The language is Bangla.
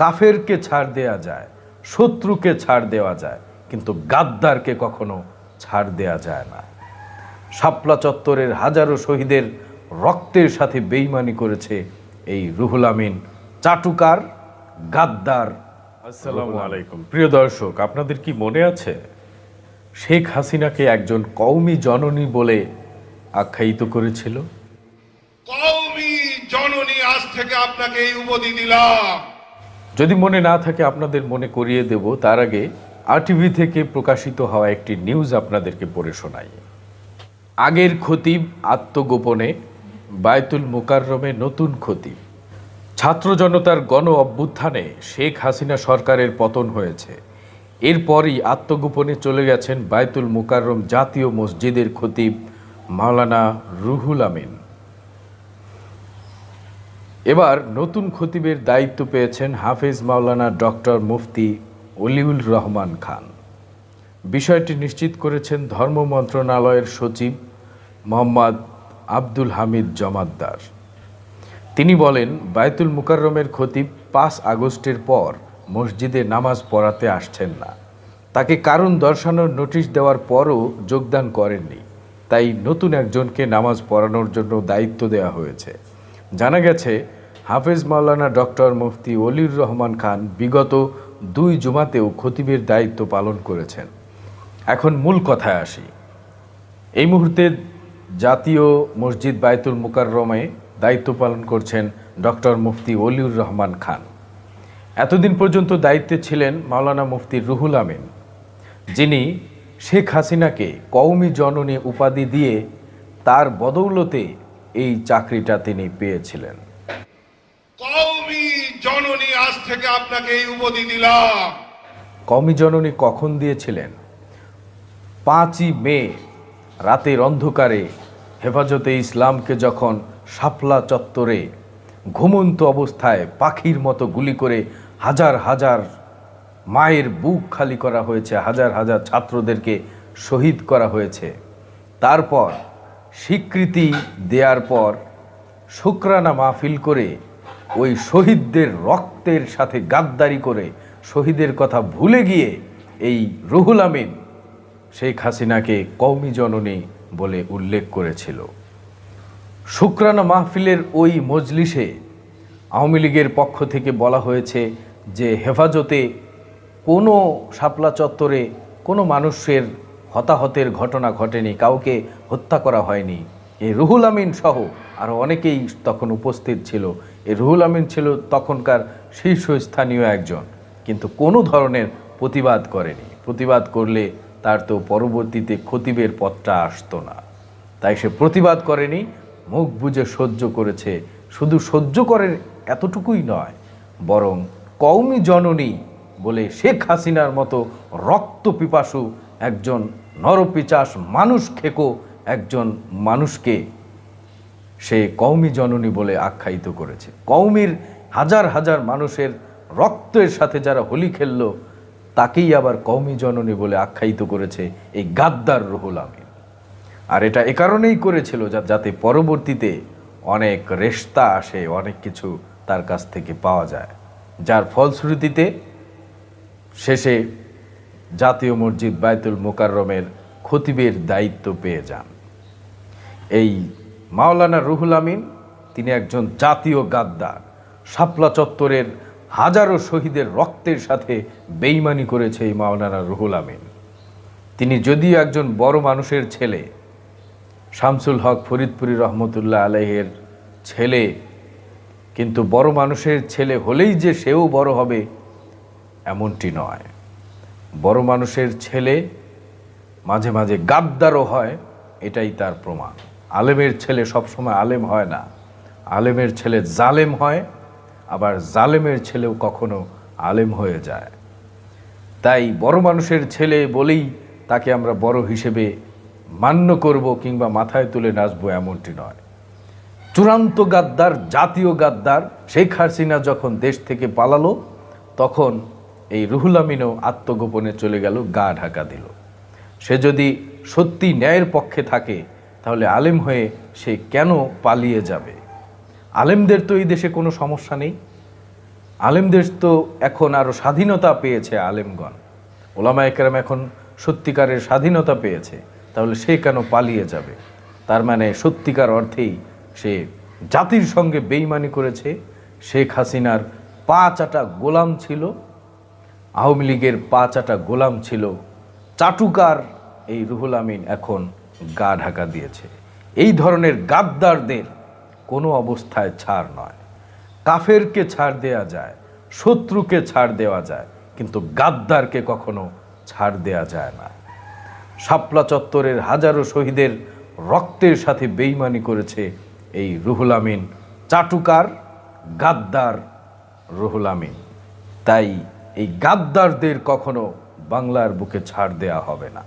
কাফেরকে ছাড় দেয়া যায় শত্রুকে ছাড় দেওয়া যায় কিন্তু গাদ্দারকে কখনো ছাড় দেয়া যায় না। শাপলা চত্বরের হাজারো শহীদের রক্তের সাথে বেইমানি করেছে এই রুহুল আমিন। চাটুকার গাদ্দার। আসসালামু আলাইকুম। প্রিয় দর্শক আপনাদের কি মনে আছে? শেখ হাসিনাকে একজন কওমি জননী বলে আখ্যায়িত করেছিল? কওমি জননী আজ থেকে আপনাকে এই উপাধি দিলাম। যদি মনে না থাকে আপনাদের মনে করিয়ে দেব, তার আগে আরটিভি থেকে প্রকাশিত হওয়া একটি নিউজ আপনাদেরকে পড়ে শোনাই। আগের খতিব আত্মগোপনে বায়তুল মোকাররমে নতুন খতিব। ছাত্র জনতার গণ অভ্যুত্থানে শেখ হাসিনা সরকারের পতন হয়েছে। এরপরই আত্মগোপনে চলে গেছেন বায়তুল মোকাররম জাতীয় মসজিদের খতিব মাওলানা রুহুল আমিন। এবার নতুন খতিবের দায়িত্ব পেয়েছেন হাফেজ মাওলানা ডক্টর মুফতি অলিউল রহমান খান। বিষয়টি নিশ্চিত করেছেন ধর্ম মন্ত্রণালয়ের সচিব মোহাম্মদ আব্দুল হামিদ জমাদ্দার। তিনি বলেন বায়তুল মুকাররমের খতিব পাঁচ আগস্টের পর মসজিদে নামাজ পড়াতে আসছেন না। তাকে কারণ দর্শানোর নোটিশ দেওয়ার পরও যোগদান করেননি। তাই নতুন একজনকে নামাজ পড়ানোর জন্য দায়িত্ব দেওয়া হয়েছে। জানা গেছে, হাফেজ মাওলানা ডক্টর মুফতি অলির রহমান খান বিগত দুই জুমাতেও খতিবের দায়িত্ব পালন করেছেন। এখন মূল কথায় আসি। এই মুহূর্তে জাতীয় মসজিদ বায়তুল মুকাররমে দায়িত্ব পালন করছেন ডক্টর মুফতি অলিউর রহমান খান। এতদিন পর্যন্ত দায়িত্বে ছিলেন মাওলানা মুফতি রুহুল আমিন, যিনি শেখ হাসিনাকে কওমি জননী উপাধি দিয়ে তার বদৌলতে এই চাকরিটা তিনি পেয়েছিলেন। কওমি জননী আজ থেকে আপনাকে এই উপাধি দিলাম। কওমি জননী কখন দিয়েছিলেন? পাঁচই মে রাতের অন্ধকারে হেফাজতে ইসলামকে যখন শাপলা চত্বরে ঘুমন্ত অবস্থায় পাখির মতো গুলি করে হাজার হাজার মায়ের বুক খালি করা হয়েছে হাজার হাজার ছাত্রদেরকে শহীদ করা হয়েছে তারপর স্বীকৃতি দেওয়ার পর শুক্রানা মাহফিল করে ওই শহীদদের রক্তের সাথে গাদ্দারি করে শহীদের কথা ভুলে গিয়ে এই রুহুল আমিন শেখ হাসিনাকে কওমি জননী বলে উল্লেখ করেছিল। শুক্রানা মাহফিলের ওই মজলিসে আওয়ামী লীগের পক্ষ থেকে বলা হয়েছে যে হেফাজতে কোনো শাপলা চত্বরে কোনো মানুষের হতাহতের ঘটনা ঘটেনি, কাউকে হত্যা করা হয়নি। এই রুহুল আমিন সহ আরও অনেকেই তখন উপস্থিত ছিল। এই রুহুল আমিন ছিল তখনকার শীর্ষস্থানীয় একজন, কিন্তু কোনো ধরনের প্রতিবাদ করেনি। প্রতিবাদ করলে তার তো পরবর্তীতে খতিবের পথটা আসতো না। তাই সে প্রতিবাদ করেনি, মুখ বুজে সহ্য করেছে। শুধু সহ্য করেন এতটুকুই নয়, বরং কওমি জননী বলে শেখ হাসিনার মতো রক্ত পিপাসু একজন নরপিচাস মানুষ খেকো, একজন মানুষকে সে কওমি জননী বলে আখ্যায়িত করেছে। কওমির হাজার হাজার মানুষের রক্তের সাথে যারা হোলি খেলল, তাকেই আবার কওমি জননী বলে আখ্যায়িত করেছে এই গাদ্দার রুহুল আমিন। আর এটা এ কারণেই করেছিল যাতে পরবর্তীতে অনেক রেস্তা আসে, অনেক কিছু তার কাছ থেকে পাওয়া যায়। যার ফলশ্রুতিতে শেষে জাতীয় মসজিদ বায়তুল মোকাররমের খতিবের দায়িত্ব পেয়ে যান। এই মাওলানা রুহুল আমিন, তিনি একজন জাতীয় গাদ্দার, শাপলা চত্বরের হাজারো শহীদের রক্তের সাথে বেইমানি করেছে এই মাওলানা রুহুল আমিন। তিনি যদিও একজন বড় মানুষের ছেলে, শামসুল হক ফরিদপুরি রহমতুল্লাহ আলহের ছেলে, কিন্তু বড় মানুষের ছেলে হলেই যে সেও বড় হবে এমনটি নয়। বড় মানুষের ছেলে মাঝে মাঝে গাদ্দারও হয়, এটাই তার প্রমাণ। আলেমের ছেলে সবসময় আলেম হয় না। আলেমের ছেলে জালেম হয়, আবার জালেমের ছেলেও কখনো আলেম হয়ে যায়। তাই বড় মানুষের ছেলে বলেই তাকে আমরা বড় হিসেবে মান্য করব কিংবা মাথায় তুলে নাচবো এমনটি নয়। চূড়ান্ত গাদ্দার, জাতীয় গাদ্দার শেখ হাসিনা যখন দেশ থেকে পালালো, তখন এই রুহুল আমিনও আত্মগোপনে চলে গেল, গা ঢাকা দিল। সে যদি সত্যি ন্যায়ের পক্ষে থাকে, তাহলে আলেম হয়ে সে কেন পালিয়ে যাবে? আলেমদের তো এই দেশে কোনো সমস্যা নেই। আলেমদের তো এখন আরও স্বাধীনতা পেয়েছে আলেমগণ। ওলামা একরাম এখন সত্যিকারের স্বাধীনতা পেয়েছে, তাহলে সে কেন পালিয়ে যাবে? তার মানে সত্যিকার অর্থেই সে জাতির সঙ্গে বেইমানি করেছে। শেখ হাসিনার পাঁচ আটা গোলাম ছিল। আওয়ামী লীগের পাঁচ আটা গোলাম ছিল। চাটুকার এই রুহুল আমিন এখন গা ঢাকা দিয়েছে। এই ধরনের গাদ্দারদের কোনো অবস্থায় ছাড় নয়। কাফেরকে ছাড় দেওয়া যায়, শত্রুকে ছাড় দেওয়া যায়, কিন্তু গাদ্দারকে কখনো ছাড় দেওয়া যায় না। শাপলা চত্বরের হাজারো শহীদের রক্তের সাথে বেইমানি করেছে এই রুহুল আমিন, চাটুকার, গাদ্দার রুহুল আমিন। তাই এই গাদ্দারদের কখনো বাংলার বুকে ছাড় দেয়া হবে না।